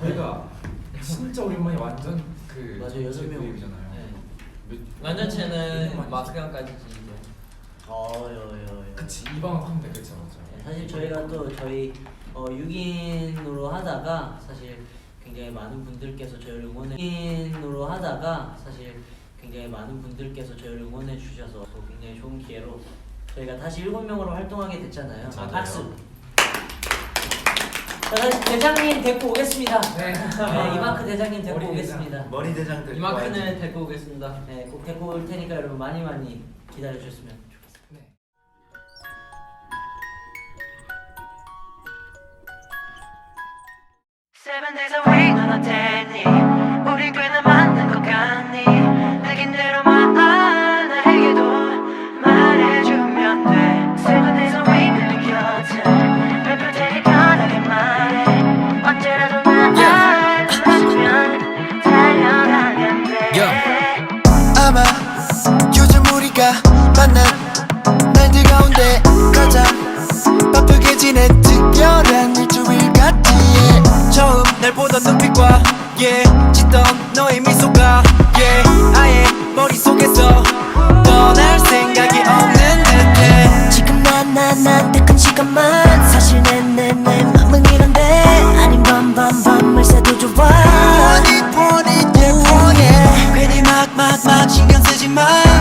저희가 진짜 오랜만에 완전 그 맞아요, 여섯 명. 잖아요 네. 완전체는 마스크형까지지 이제. 어여여여. 그치 이방 돼 그쵸 맞죠 네, 사실 저희가 또 저희 어, 6인으로 하다가 사실 굉장히 많은 분들께서 저희를 응원해 6인으로 하다가 사실 굉장히 많은 분들께서 저희를 응원해 주셔서 또 굉장히 좋은 기회로 저희가 다시 7명으로 활동하게 됐잖아요. 맞아요. 박수. 자, 다시 대장님 데리고 오겠습니다. 네. 네, 이마크 대장님 데리고 머리 오겠습니다. 머리 대장 될 이마크는 데리고 오겠습니다. 네, 꼭 데리고 올 테니까 여러분 많이 많이 기다려 주셨으면 좋겠습니다. 네. Seven days a week 남아 요즘 우리가 만난 날들 가운데 가장 바쁘게 지낸 특별한 일주일 같지 yeah. 처음 날 보던 눈빛과 yeah. 짙던 너의 미소가 yeah. 아예 머릿속에서 떠날 생각이 없는 듯해 지금 난난 나한테 큰 시간만 사실 내내내 맘은 이런데 아닌 밤밤밤을 새도 좋아 보니 보니 막 신경 쓰지 마.